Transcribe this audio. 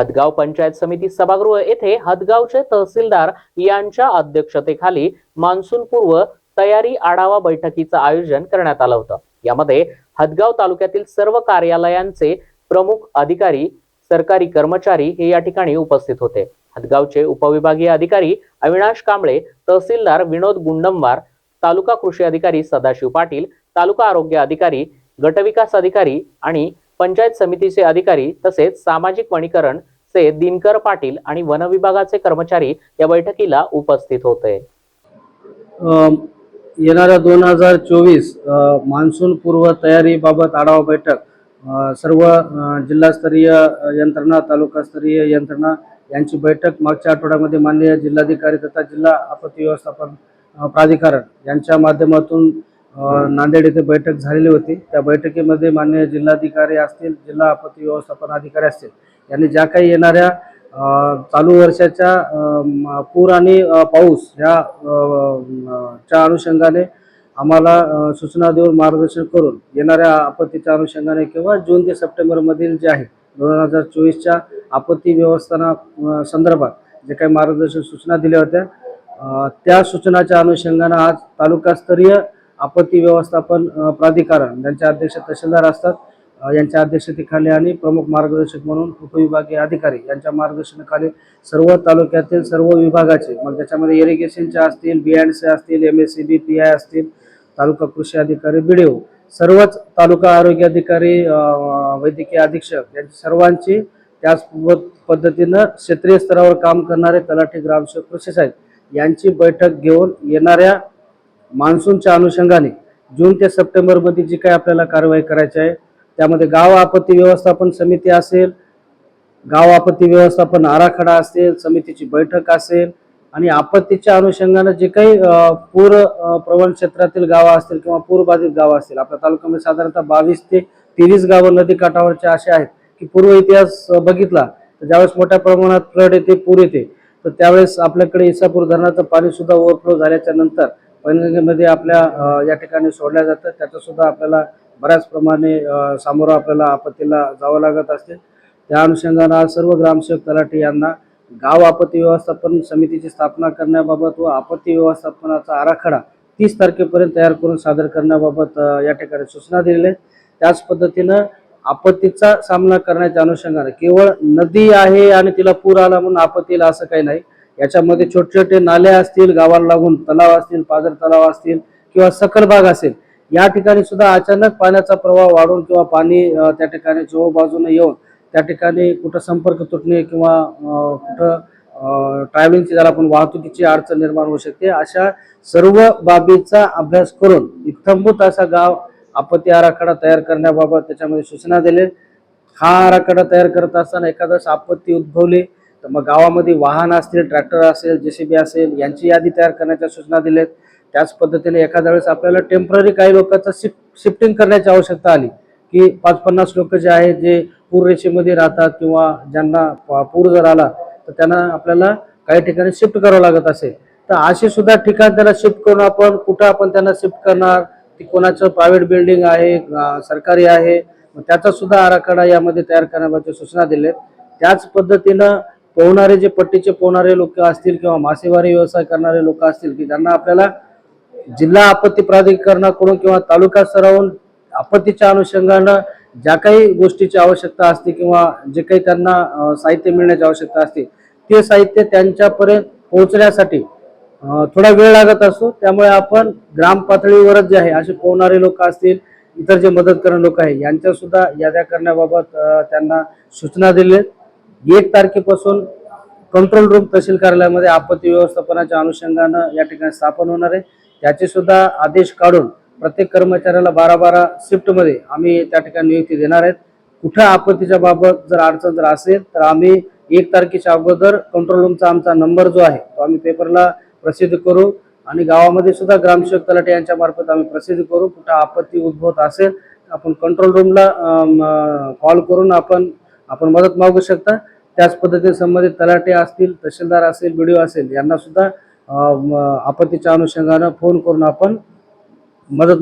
हदगाव पंचायत समिती सभागृह येथे हदगावचे तहसीलदार यांच्या अध्यक्षतेखाली मान्सून पूर्व तयारी आढावा बैठकीचं आयोजन करण्यात आलं होतं. यामध्ये हदगाव तालुक्यातील सर्व कार्यालयांचे प्रमुख अधिकारी सरकारी कर्मचारी हे या ठिकाणी उपस्थित होते. हदगावचे उपविभागीय अधिकारी अविनाश कांबळे तहसीलदार विनोद गुंडमवार तालुका कृषी अधिकारी सदाशिव पाटील तालुका आरोग्य अधिकारी गटविकास अधिकारी आणि पंचायत समितीचे अधिकारी तसेच सामाजिक वनीकरण चे दिनकर पाटील आणि वन विभागाचे कर्मचारी या बैठकीला उपस्थित होते. येणाऱ्या दोन हजार चोवीस मान्सून पूर्व तयारीबाबत आढावा बैठक सर्व जिल्हास्तरीय यंत्रणा तालुकास्तरीय यंत्रणा यांची बैठक मागच्या आठवड्यामध्ये माननीय जिल्हाधिकारी तथा जिल्हा आपत्ती व्यवस्थापन प्राधिकरण यांच्या माध्यमातून नांदेड येथे बैठक झालेली होती. त्या बैठकीमध्ये माननीय जिल्हाधिकारी असतील जिल्हा आपत्ती व्यवस्थापन अधिकारी असतील यांनी ज्या काही येणाऱ्या चालू वर्षाच्या पूर आणि पाऊस ह्या च्या अनुषंगाने आम्हाला सूचना देऊन मार्गदर्शन करून येणाऱ्या आपत्तीच्या अनुषंगाने किंवा जून ते सप्टेंबरमधील जे आहे दोन हजार चोवीसच्या आपत्ती व्यवस्थापना संदर्भात जे काही मार्गदर्शन सूचना दिल्या होत्या त्या सूचनाच्या अनुषंगानं आज तालुकास्तरीय आपत्ती व्यवस्थापन प्राधिकरण यांचे अध्यक्ष तहसीलदार असतात यांच्या अध्यक्षतेखाली आणि प्रमुख मार्गदर्शक म्हणून उपविभागीय अधिकारी यांच्या मार्गदर्शनाखाली सर्व तालुक्यातील सर्व विभागाचे मग त्याच्यामध्ये इरिगेशनचे असतील बी सी असतील M S C B P I असतील तालुका कृषी अधिकारी बी सर्वच तालुका आरोग्य अधिकारी वैद्यकीय अधीक्षक यांची सर्वांची त्याच पद्धतीनं क्षेत्रीय स्तरावर काम करणारे तलाठी ग्रामसेवक कृषी साहेब यांची बैठक घेऊन येणाऱ्या मान्सूनच्या अनुषंगाने जून ते सप्टेंबरमध्ये जी काही आपल्याला कारवाई करायची आहे त्यामध्ये गाव आपत्ती व्यवस्थापन समिती असेल गाव आपत्ती व्यवस्थापन आराखडा असेल समितीची बैठक असेल आणि आपत्तीच्या अनुषंगानं जे काही पूर प्रवण क्षेत्रातील गावं असतील किंवा पूरबाधित गावं असतील आपल्या तालुक्यामध्ये साधारणतः बावीस ते तेवीस गावं नदीकाठावरचे असे आहेत की पूर्व इतिहास बघितला तर ज्यावेळेस मोठ्या प्रमाणात फ्लड येते पूर येते तर त्यावेळेस आपल्याकडे इसापूर धरणाचं पाणी सुद्धा ओव्हरफ्लो झाल्याच्यानंतर पैनगंगेमध्ये आपल्या या ठिकाणी सोडल्या जातं त्याचं सुद्धा आपल्याला बऱ्याच प्रमाणे सामोरं आपल्याला आपत्तीला जावं लागत असते. त्या अनुषंगानं आज सर्व ग्रामसेवक तलाठी यांना गाव आपत्ती व्यवस्थापन समितीची स्थापना करण्याबाबत व आपत्ती व्यवस्थापनाचा आराखडा तीस तारखेपर्यंत तयार करून सादर करण्याबाबत या ठिकाणी सूचना दिलेल्या आहेत. त्याच पद्धतीनं आपत्तीचा सामना करण्याच्या अनुषंगाने केवळ नदी आहे आणि तिला पूर आला म्हणून आपत्ती येईल असं काही नाही. याच्यामध्ये छोटे छोटे नाले असतील गावाला लागून तलाव असतील पाझर तलाव असतील किंवा सकल भाग असेल या ठिकाणी सुद्धा अचानक पाण्याचा प्रवाह वाढून किंवा पाणी त्या ठिकाणी जो बाजूने येऊन त्या ठिकाणी कुठं संपर्क तुटणे किंवा कुठं ट्रॅव्हलिंगची ज्याला आपण वाहतुकीची अडचण निर्माण होऊ शकते अशा सर्व बाबीचा अभ्यास करून इत्थंभूत असा गाव आपत्ती आराखडा तयार करण्याबाबत त्याच्यामध्ये सूचना दिले. हा आराखडा तयार करत असताना एखादं आपत्ती उद्भवली तर मग गावामध्ये वाहन असतील ट्रॅक्टर असेल जे असेल यांची यादी तयार करण्याच्या सूचना दिल्यात. त्याच पद्धतीने एखाद्या वेळेस आपल्याला टेंपररी काही लोकांचं शिफ्ट शिफ्टिंग करण्याची आवश्यकता आली की पाच पन्नास लोक जे आहेत जे पूर रेषेमध्ये राहतात किंवा ज्यांना प- पूर जर आला तर त्यांना आपल्याला काही ठिकाणी शिफ्ट करावं लागत असेल. तर असे सुद्धा ठिकाण त्यांना शिफ्ट करून आपण कुठं आपण त्यांना शिफ्ट करणार ती कोणाचं प्रायव्हेट बिल्डिंग आहे सरकारी आहे त्याचा सुद्धा आराखडा यामध्ये तयार करण्याबाबत सूचना दिल्या त्याच पद्धतीनं पोहणारे जे पट्टीचे पोहणारे लोक असतील किंवा मासेमारी व्यवसाय करणारे लोक असतील की ज्यांना आपल्याला जिल्हा आपत्ती प्राधिकरणाकडून किंवा तालुका स्तरावरून आपत्तीच्या अनुषंगानं ज्या काही गोष्टीची आवश्यकता असते किंवा जे काही त्यांना साहित्य मिळण्याची आवश्यकता असते ते साहित्य त्यांच्यापर्यंत पोहोचण्यासाठी थोडा वेळ लागत असतो. त्यामुळे आपण ग्राम पातळीवरच जे आहे असे पोहणारे लोक असतील इतर जे मदत करणारे लोक आहे यांच्या सुद्धा याद्या करण्याबाबत त्यांना सूचना दिल्या एक तारखेपासून कंट्रोल रूम तहसील कार्यालयामध्ये आपत्ती व्यवस्थापनाच्या अनुषंगानं या ठिकाणी स्थापन होणार आहे. त्याचे सुद्धा आदेश काढून प्रत्येक कर्मचाऱ्याला बारा बारा शिफ्टमध्ये आम्ही त्या ठिकाणी नियुक्ती देणार आहेत. कुठं आपत्तीच्या बाबत जर अडचण जर असेल तर आम्ही एक तारखेच्या अगोदर कंट्रोल रूमचा आमचा नंबर जो आहे तो आम्ही पेपरला प्रसिद्ध करू आणि गावामध्ये सुद्धा ग्रामसेवक तलाटे यांच्या मार्फत आम्ही प्रसिद्ध करू. कुठं आपत्ती उद्भवत असेल आपण कंट्रोल रूमला कॉल करून आपण आपण मदत मागू शकता. त्याच पद्धतीने संबंधित तलाटे असतील तहसीलदार असेल बी असेल यांना सुद्धा आपत्तीच्या अनुषंगानं फोन करून आपण मदत